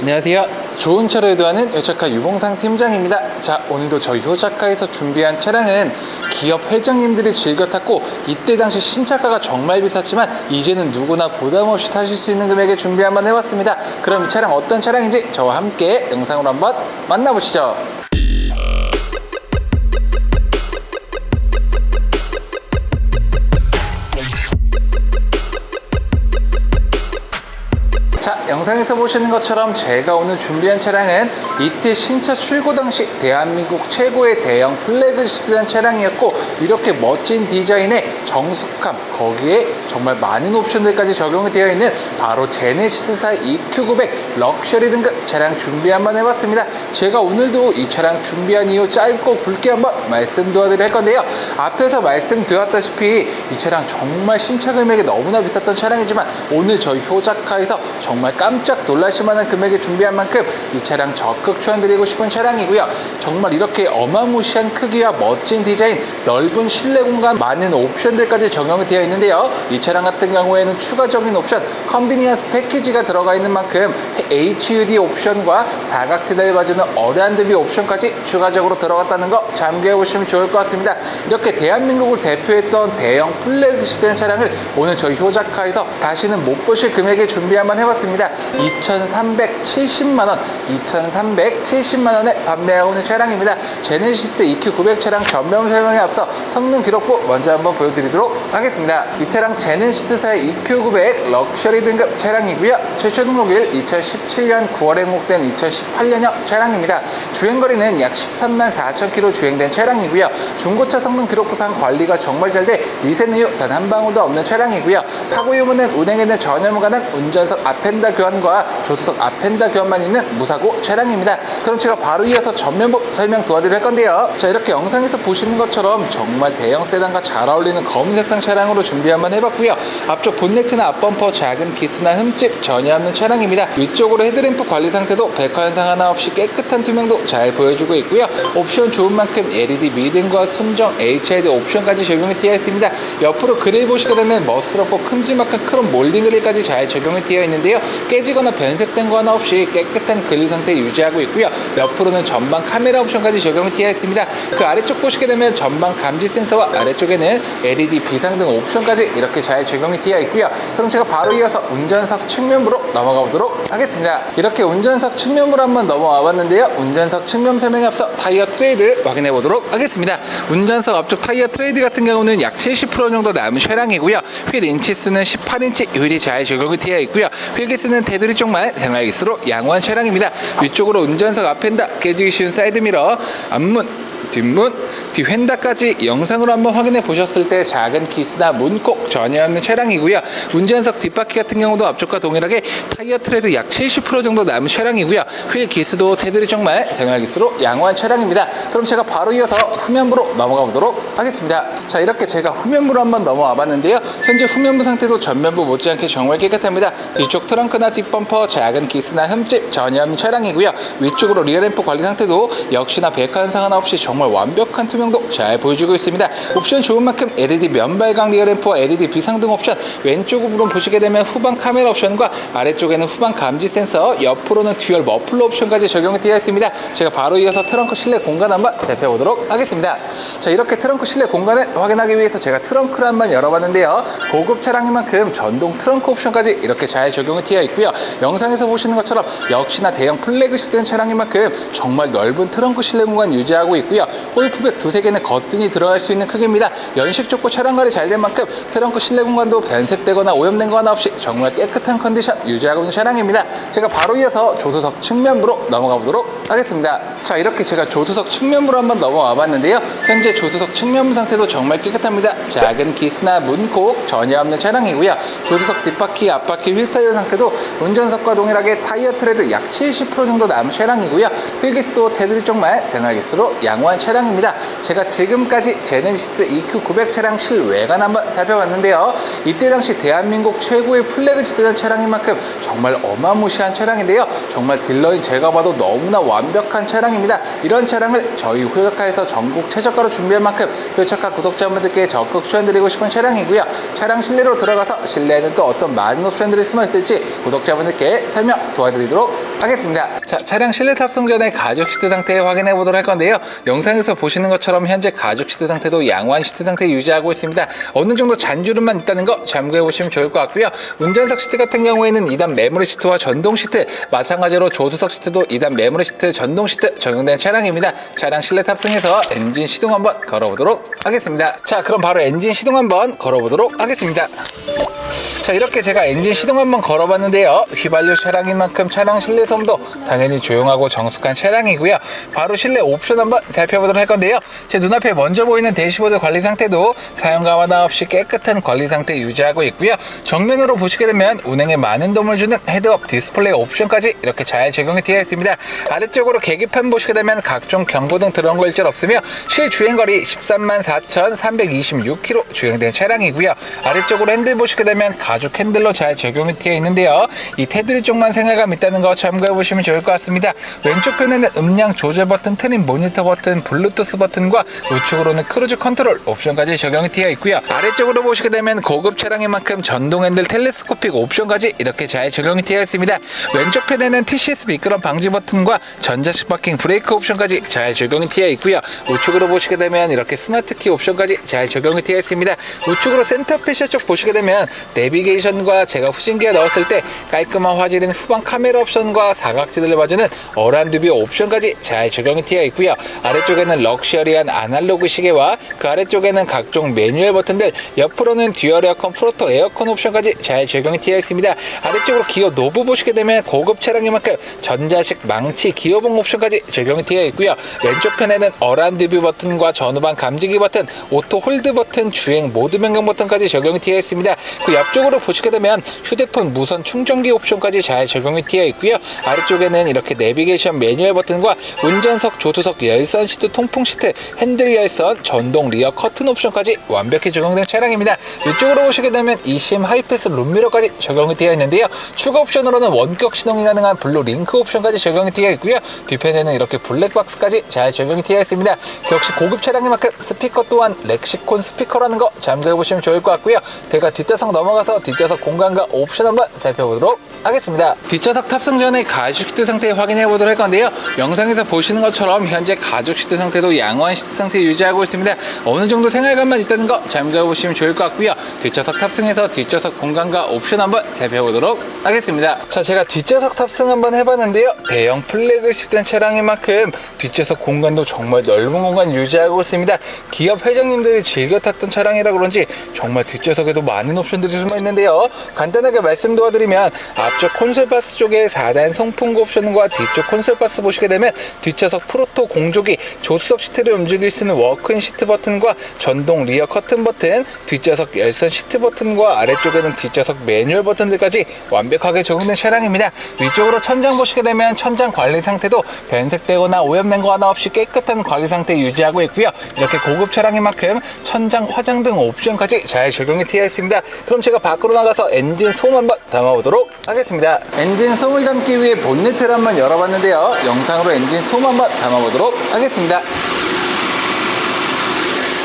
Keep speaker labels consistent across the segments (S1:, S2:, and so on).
S1: 안녕하세요. 좋은 차를 유도하는 여차카 유봉상 팀장입니다. 자, 오늘도 저희 효자카에서 준비한 차량은 기업 회장님들이 즐겨 탔고 이때 당시 신차가가 정말 비쌌지만 이제는 누구나 부담 없이 타실 수 있는 금액에 준비 한번 해봤습니다. 그럼 이 차량 어떤 차량인지 저와 함께 영상으로 한번 만나보시죠. 영상에서 보시는 것처럼 제가 오늘 준비한 차량은 이때 신차 출고 당시 대한민국 최고의 대형 플래그십 세단 차량이었고 이렇게 멋진 디자인에 정숙함 거기에 정말 많은 옵션들까지 적용이 되어 있는 바로 제네시스사 EQ900 럭셔리 등급 차량 준비 한번 해봤습니다. 제가 오늘도 이 차량 준비한 이후 짧고 굵게 한번 말씀 도와드릴 건데요. 앞에서 말씀드렸다시피 이 차량 정말 신차 금액이 너무나 비쌌던 차량이지만 오늘 저희 효자카에서 정말 깜짝 놀라실 만한 금액에 준비한 만큼 이 차량 적극 추천드리고 싶은 차량이고요. 정말 이렇게 어마무시한 크기와 멋진 디자인, 넓은 실내 공간, 많은 옵션들까지 적용이 되어 있는데요. 이 차량 같은 경우에는 추가적인 옵션, 컨비니언스 패키지가 들어가 있는 만큼 HUD 옵션과 사각지대를 봐주는 어려운 대비 옵션까지 추가적으로 들어갔다는 거 참고해 보시면 좋을 것 같습니다. 이렇게 대한민국을 대표했던 대형 플래그십 된 차량을 오늘 저희 효자카에서 다시는 못 보실 금액에 준비 한번 해봤습니다. 2,370만원, 2,370만원에 판매하고 있는 차량입니다. 제네시스 EQ900 차량 전면 설명에 앞서 성능 기록부 먼저 한번 보여드리도록 하겠습니다. 이 차량 제네시스사의 EQ900 럭셔리 등급 차량이고요. 최초 등록일 2017년 9월에 등록된 2018년형 차량입니다. 주행거리는 약 13만 4천 킬로 주행된 차량이고요. 중고차 성능 기록부상 관리가 정말 잘 돼 미세누유 단 한 방울도 없는 차량이고요. 사고 유무는 운행에는 전혀 무관한 운전석 아펜다 교환과 조수석 아펜다 교환만 있는 무사고 차량입니다. 그럼 제가 바로 이어서 전면부 설명 도와드릴 건데요. 자 이렇게 영상에서 보시는 것처럼 정말 대형 세단과 잘 어울리는 검은 색상 차량으로 준비 한번 해봤고요. 앞쪽 본네트나 앞범퍼 작은 기스나 흠집 전혀 없는 차량입니다. 위쪽으로 헤드램프 관리 상태도 백화 현상 하나 없이 깨끗한 투명도 잘 보여주고 있고요. 옵션 좋은 만큼 LED 미등과 순정 HID 옵션까지 적용이 되어 있습니다. 옆으로 그릴 보시게 되면 멋스럽고 큼지막한 크롬 몰딩 그릴까지 잘 적용이 되어 있는데요. 깨지거나 변색된 거 하나 없이 깨끗한 그릴 상태 유지하고 있고요. 옆으로는 전방 카메라 옵션까지 적용이 되어 있습니다. 그 아래쪽 보시게 되면 전방 감지 센서와 아래쪽에는 LED 비상등 옵션까지 이렇게 잘 적용이 되어 있고요. 그럼 제가 바로 이어서 운전석 측면부로 넘어가 보도록 하겠습니다. 이렇게 운전석 측면부로 한번 넘어와 봤는데요. 운전석 측면 설명에 앞서 타이어 트레이드 확인해 보도록 하겠습니다. 운전석 앞쪽 타이어 트레이드 같은 경우는 약 70% 정도 남은 차량이고요. 휠 인치 수는 18인치 휠이 잘 적용이 되어 있고요. 휠기스는 테두리 쪽만 생활기스로 양호한 차량입니다. 위쪽으로 운전석 앞엔다. 깨지기 쉬운 사이드미러. 앞문 뒷문, 뒷휀다까지 영상으로 한번 확인해 보셨을 때 작은 기스나 문콕 전혀 없는 차량이고요. 운전석 뒷바퀴 같은 경우도 앞쪽과 동일하게 타이어 트레드 약 70% 정도 남은 차량이고요. 휠 기스도 테두리 정말 생활 기스로 양호한 차량입니다. 그럼 제가 바로 이어서 후면부로 넘어가 보도록 하겠습니다. 자 이렇게 제가 후면부로 한번 넘어와 봤는데요. 현재 후면부 상태도 전면부 못지않게 정말 깨끗합니다. 뒤쪽 트렁크나 뒷범퍼 작은 기스나 흠집 전혀 없는 차량이고요. 위쪽으로 리어램프 관리 상태도 역시나 백화 현상 하나 없이 정말 완벽한 투명도 잘 보여주고 있습니다. 옵션 좋은 만큼 LED 면발광 리어램프와 LED 비상등 옵션 왼쪽으로 보시게 되면 후방 카메라 옵션과 아래쪽에는 후방 감지 센서 옆으로는 듀얼 머플러 옵션까지 적용이 되어 있습니다. 제가 바로 이어서 트렁크 실내 공간 한번 살펴보도록 하겠습니다. 자 이렇게 트렁크 실내 공간을 확인하기 위해서 제가 트렁크를 한번 열어봤는데요. 고급 차량인 만큼 전동 트렁크 옵션까지 이렇게 잘 적용이 되어 있고요. 영상에서 보시는 것처럼 역시나 대형 플래그십 된 차량인 만큼 정말 넓은 트렁크 실내 공간 유지하고 있고요. 골프백 두세 개는 거뜬히 들어갈 수 있는 크기입니다. 연식 좋고 차량 관리 잘 된 만큼 트렁크 실내 공간도 변색되거나 오염된 거 하나 없이 정말 깨끗한 컨디션 유지하고 있는 차량입니다. 제가 바로 이어서 조수석 측면부로 넘어가 보도록 하겠습니다. 자 이렇게 제가 조수석 측면부로 한번 넘어와 봤는데요. 현재 조수석 측면부 상태도 정말 깨끗합니다. 작은 기스나 문콕 전혀 없는 차량이고요. 조수석 뒷바퀴, 앞바퀴, 휠 타이어 상태도 운전석과 동일하게 타이어 트레드 약 70% 정도 남은 차량이고요. 휠기스도 테두리 쪽만 생활기스로 양호 한 차량입니다. 제가 지금까지 제네시스 EQ900 차량 실외관 한번 살펴봤는데요. 이때 당시 대한민국 최고의 플래그십 대단 차량인 만큼 정말 어마무시한 차량인데요. 정말 딜러인 제가 봐도 너무나 완벽한 차량입니다. 이런 차량을 저희 효자카에서 전국 최저가로 준비한 만큼 효자카 구독자분들께 적극 추천드리고 싶은 차량이고요. 차량 실내로 들어가서 실내에는 또 어떤 많은 옵션들이 숨어 있을지 구독자분들께 설명 도와드리도록 하겠습니다. 자, 차량 실내 탑승 전에 가죽 시트 상태 확인해 보도록 할 건데요. 영상에서 보시는 것처럼 현재 가죽 시트 상태도 양호한 시트 상태 유지하고 있습니다. 어느 정도 잔주름만 있다는 거 참고해 보시면 좋을 것 같고요. 운전석 시트 같은 경우에는 2단 메모리 시트와 전동 시트, 마찬가지로 조수석 시트도 2단 메모리 시트, 전동 시트 적용된 차량입니다. 차량 실내 탑승해서 엔진 시동 한번 걸어보도록 하겠습니다. 자, 그럼 바로 엔진 시동 한번 걸어보도록 하겠습니다. 자 이렇게 제가 엔진 시동 한번 걸어봤는데요 휘발유 차량인 만큼 차량 실내 소음도 당연히 조용하고 정숙한 차량이고요. 바로 실내 옵션 한번 살펴보도록 할 건데요. 제 눈앞에 먼저 보이는 대시보드 관리 상태도 사용과 완화 없이 깨끗한 관리 상태 유지하고 있고요. 정면으로 보시게 되면 운행에 많은 도움을 주는 헤드업 디스플레이 옵션까지 이렇게 잘 적용이 되어 있습니다. 아래쪽으로 계기판 보시게 되면 각종 경고등 들어온 거 일절 없으며 실주행거리 13만 4,326km 주행된 차량이고요. 아래쪽으로 핸들 보시게 되면 가죽 핸들로 잘 적용이 되어 있는데요. 이 테두리 쪽만 생활감 있다는 거 참 고해 보시면 좋을 것 같습니다. 왼쪽 편에는 음량 조절 버튼, 트림 모니터 버튼, 블루투스 버튼과 우측으로는 크루즈 컨트롤 옵션까지 적용이 되어 있고요. 아래쪽으로 보시게 되면 고급 차량인 만큼 전동 핸들 텔레스코픽 옵션까지 이렇게 잘 적용이 되어 있습니다. 왼쪽 편에는 TCS 미끄럼 방지 버튼과 전자식 파킹 브레이크 옵션까지 잘 적용이 되어 있고요. 우측으로 보시게 되면 이렇게 스마트 키 옵션까지 잘 적용이 되어 있습니다. 우측으로 센터 패셔 쪽 보시게 되면 내비게이션과 제가 후진기에 넣었을 때 깔끔한 화질인 후방 카메라 옵션과 사각지대를 봐주는 어란드뷰 옵션까지 잘 적용이 되어 있고요. 아래쪽에는 럭셔리한 아날로그 시계와 그 아래쪽에는 각종 매뉴얼 버튼들, 옆으로는 듀얼 에어컨 프로토 에어컨 옵션까지 잘 적용이 되어 있습니다. 아래쪽으로 기어 노브 보시게 되면 고급 차량인 만큼 전자식 망치 기어봉 옵션까지 적용이 되어 있고요. 왼쪽 편에는 어란드뷰 버튼과 전후방 감지기 버튼, 오토 홀드 버튼, 주행 모드 변경 버튼까지 적용이 되어 있습니다. 그 옆쪽으로 보시게 되면 휴대폰 무선 충전기 옵션까지 잘 적용이 되어 있고요. 아래쪽에는 이렇게 내비게이션 매뉴얼 버튼과 운전석, 조수석 열선 시트, 통풍 시트, 핸들 열선, 전동 리어 커튼 옵션까지 완벽히 적용된 차량입니다. 이쪽으로 보시게 되면 이심 하이패스 룸미러까지 적용이 되어 있는데요. 추가 옵션으로는 원격 시동이 가능한 블루 링크 옵션까지 적용이 되어 있고요. 뒤편에는 이렇게 블랙박스까지 잘 적용이 되어 있습니다. 역시 고급 차량인 만큼 스피커 또한 렉시콘 스피커라는 거 참고해 보시면 좋을 것 같고요. 제가 뒷좌석 넘어가서 뒷좌석 공간과 옵션 한번 살펴보도록 하겠습니다. 뒷좌석 탑승 전에 가죽 시트 상태 확인해 보도록 할 건데요. 영상에서 보시는 것처럼 현재 가죽 시트 상태도 양호한 시트 상태 유지하고 있습니다. 어느 정도 생활감만 있다는 거 참고해 보시면 좋을 것 같고요. 뒷좌석 탑승해서 뒷좌석 공간과 옵션 한번 살펴보도록 하겠습니다. 자, 제가 뒷좌석 탑승 한번 해봤는데요. 대형 플래그십 된 차량인 만큼 뒷좌석 공간도 정말 넓은 공간 유지하고 있습니다. 기업 회장님들이 즐겨 탔던 차량이라 그런지 정말 뒷좌석에도 많은 옵션들이 숨어 있는데요. 간단하게 말씀 도와드리면 앞쪽 콘솔 바스 쪽에 4단 송풍구 옵션과 뒤쪽 콘솔 바스 보시게 되면 뒷좌석 프로토 공조기, 조수석 시트를 움직일 수 있는 워크인 시트 버튼과 전동 리어 커튼 버튼, 뒷좌석 열선 시트 버튼과 아래쪽에는 뒷좌석 매뉴얼 버튼들까지 완벽하게 적용된 차량입니다. 위쪽으로 천장 보시게 되면 천장 관리 상태도 변색되거나 오염된 거 하나 없이 깨끗한 관리 상태 유지하고 있고요. 이렇게 고급 차량인 만큼 천장 화장 등 옵션까지 잘 적용이 되어 있습니다. 그럼 제가 밖으로 나가서 엔진 소음 한번 담아보도록 하겠습니다. 엔진 소음을 담기 위해 본네트를 한번 열어봤는데요. 영상으로 엔진 소음 한번 담아보도록 하겠습니다.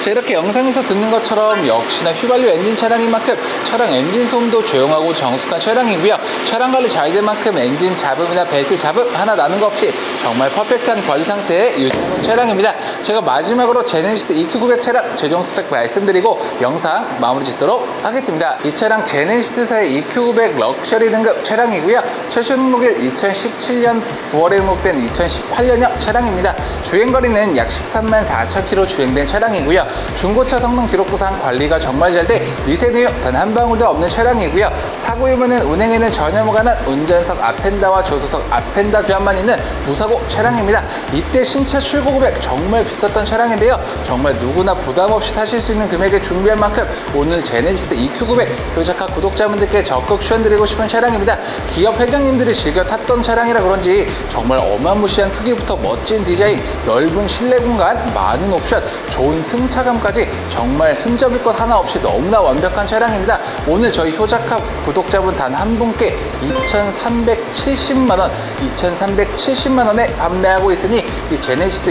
S1: 자, 이렇게 영상에서 듣는 것처럼 역시나 휘발유 엔진 차량인 만큼 차량 엔진 소음도 조용하고 정숙한 차량이고요. 차량 관리 잘 된 만큼 엔진 잡음이나 벨트 잡음 하나 나는 거 없이 정말 퍼펙트한 관리 상태의 유지하는 차량입니다. 제가 마지막으로 제네시스 EQ900 차량 최종 스펙 말씀드리고 영상 마무리 짓도록 하겠습니다. 이 차량 제네시스사의 EQ900 럭셔리 등급 차량이고요. 최초 등록일 2017년 9월에 등록된 2018년형 차량입니다. 주행거리는 약 13만 4천 킬로 주행된 차량이고요. 중고차 성능 기록부상 관리가 정말 잘 돼 미세 누유 단 한 방울도 없는 차량이고요. 사고 유무는 운행에는 전혀 무관한 운전석 앞펜다와 조수석 앞펜다 교환만 있는 무사고 차량입니다. 이때 신차 출고 금액 정말 비쌌던 차량인데요. 정말 누구나 부담 없이 타실 수 있는 금액을 준비한 만큼 오늘 제네시스 EQ900 효자카 구독자분들께 적극 추천드리고 싶은 차량입니다. 기업 회장님들이 즐겨 탔던 차량이라 그런지 정말 어마무시한 크기부터 멋진 디자인, 넓은 실내 공간, 많은 옵션, 좋은 승차감까지 정말 흠잡을 것 하나 없이 너무나 완벽한 차량입니다. 오늘 저희 효자카 구독자분 단 한 분께 2,370만 원, 2,370만 원에 판매하고 있으니 이 제네시스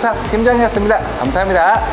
S1: 상 팀장이었습니다. 감사합니다.